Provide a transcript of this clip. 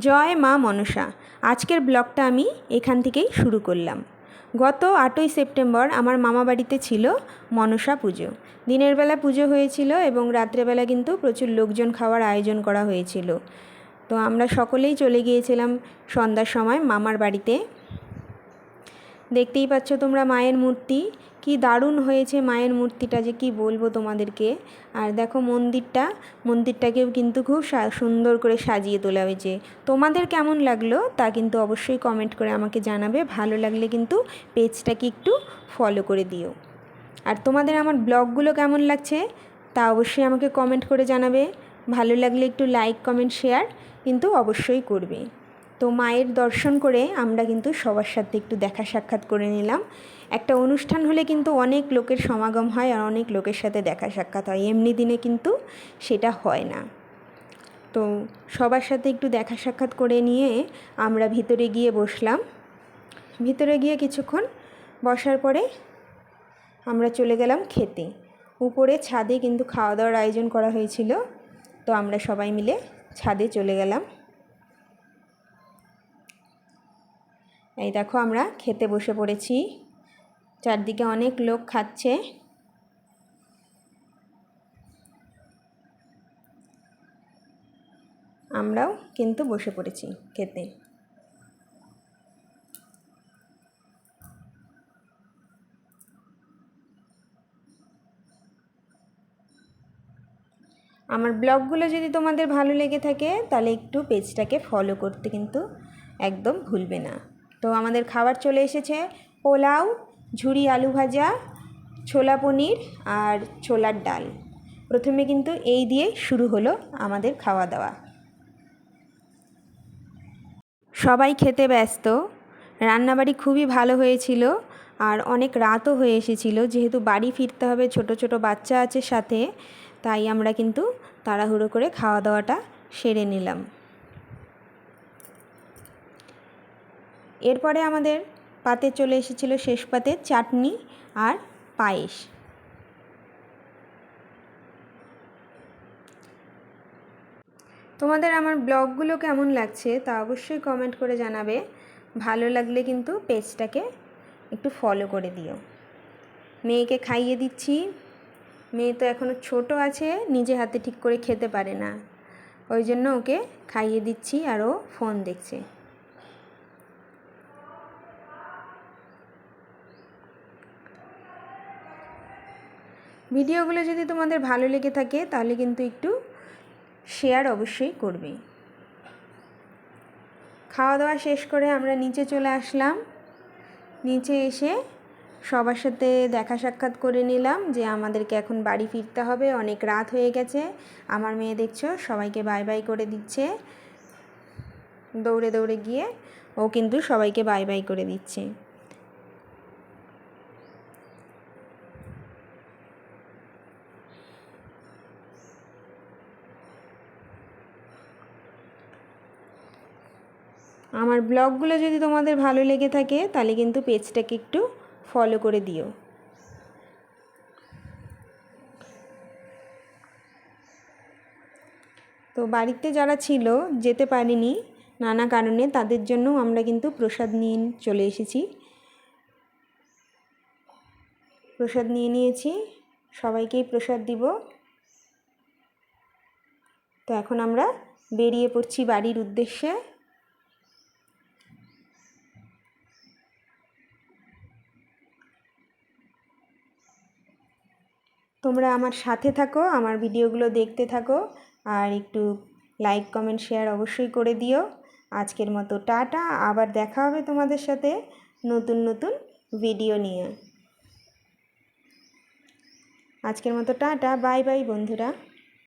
জয় মা মনসা, আজকের ব্লগটা আমি এখান থেকেই শুরু করলাম। গত আটই সেপ্টেম্বর আমার মামা বাড়িতে ছিল মনসা পুজো। দিনের বেলা পুজো হয়েছিল এবং রাত্রেবেলা কিন্তু প্রচুর লোকজন খাওয়ার আয়োজন করা হয়েছিল। তো আমরা সকলেই চলে গিয়েছিলাম সন্ধ্যার সময় মামার বাড়িতে। দেখতেই পাচ্ছ তোমরা মায়ের মূর্তি। কি দারুণ হয়েছে মায়ের মূর্তিটা যে কি বলব তোমাদেরকে। আর দেখো মন্দিরটা, মন্দিরটাকেও কিন্তু খুব সুন্দর করে সাজিয়ে তোলা হয়েছে। তোমাদের কেমন লাগল তা কিন্তু অবশ্যই কমেন্ট করে আমাকে জানাবে। ভালো লাগলে কিন্তু পেজটাকে একটু ফলো করে দিও। আর তোমাদের আমার ব্লগগুলো কেমন লাগছে তা অবশ্যই আমাকে কমেন্ট করে জানাবে। ভালো লাগলে একটু লাইক কমেন্ট শেয়ার কিন্তু অবশ্যই করবে। তো মায়ের দর্শন করে আমরা কিন্তু সবার সাথে একটু দেখা সাক্ষাৎ করে নিলাম। একটা অনুষ্ঠান হলে কিন্তু অনেক লোকের সমাগম হয় আর অনেক লোকের সাথে দেখা সাক্ষাৎ হয়। এমনি দিনে কিন্তু সেটা হয় না। তো সবার সাথে একটু দেখা সাক্ষাৎ করে নিয়ে আমরা ভিতরে গিয়ে বসলাম। ভিতরে গিয়ে কিছুক্ষণ বসার পরে আমরা চলে গেলাম খেতে। উপরে ছাদে কিন্তু খাওয়া দাওয়ার আয়োজন করা হয়েছিল। তো আমরা সবাই মিলে ছাদে চলে গেলাম। এই দেখো আমরা খেতে বসে পড়েছি। চারদিকে অনেক লোক খাচ্ছে। আমরাও কিন্তু বসে পড়েছি খেতে। আমার ব্লগগুলো যদি তোমাদের ভালো লেগে থাকে, তাহলে একটু পেজটাকে ফলো করতে কিন্তু একদম ভুলবে না। তো আমাদের খাবার চলে এসেছে, পোলাও, ঝুরি আলু ভাজা, ছোলা পনির আর ছোলার ডাল। প্রথমে কিন্তু এই দিয়ে শুরু হলো আমাদের খাওয়া দাওয়া। সবাই খেতে ব্যস্ত, রান্নাবাড়ি খুবই ভালো হয়েছিল আর অনেক রাতও হয়ে এসেছিল, যেহেতু বাড়ি ফিরতে হবে, ছোট ছোট বাচ্চা আছে সাথে, তাই আমরা কিন্তু তাড়াহুড়ো করে খাওয়া দাওয়াটা সেরে নিলাম। এরপরে আমাদের পাতে চলে এসেছিল শেষ পাতে চাটনি আর পায়েস। তোমাদের আমার ব্লগগুলো কেমন লাগছে তা অবশ্যই কমেন্ট করে জানাবে। ভালো লাগলে কিন্তু পেজটাকে একটু ফলো করে দিও। মেয়েকে খাইয়ে দিচ্ছি। মেয়ে তো এখনও ছোট আছে, নিজে হাতে ঠিক করে খেতে পারে না। ওই জন্য ওকে খাইয়ে দিচ্ছি আর ও ফোন দেখছে। ভিডিওগুলো যদি তোমাদের ভালো লেগে থাকে, তাহলে কিন্তু একটু শেয়ার অবশ্যই করবে। খাওয়া দাওয়া শেষ করে আমরা নিচে চলে আসলাম। নিচে এসে সবার সাথে দেখা সাক্ষাৎ করে নিলাম যে আমাদেরকে এখন বাড়ি ফিরতে হবে, অনেক রাত হয়ে গেছে। আমার মেয়ে দেখছ, সবাইকে বাই বাই করে দিচ্ছে। দৌড়ে দৌড়ে গিয়ে ও কিন্তু সবাইকে বাই বাই করে দিচ্ছে। আমার ব্লগগুলো যদি তোমাদের ভালো লেগে থাকে, তাহলে কিন্তু পেজটাকে একটু ফলো করে দিও। তো বাড়িতে যারা ছিল, যেতে পারেনি নানা কারণে, তাদের জন্য আমরা কিন্তু প্রসাদ নিয়ে চলে এসেছি। প্রসাদ নিয়ে নিয়েছি, সবাইকেই প্রসাদ দিব। তো এখন আমরা বেরিয়ে পড়ছি বাড়ির উদ্দেশ্যে। তোমরা আমার সাথে থাকো, আমার ভিডিওগুলো দেখতে থাকো, আর একটু লাইক কমেন্ট শেয়ার অবশ্যই করে দিও। আজকের মতো টাটা, আবার দেখা হবে তোমাদের সাথে নতুন নতুন ভিডিও নিয়ে। আজকের মতো টাটা বাই বাই বন্ধুরা।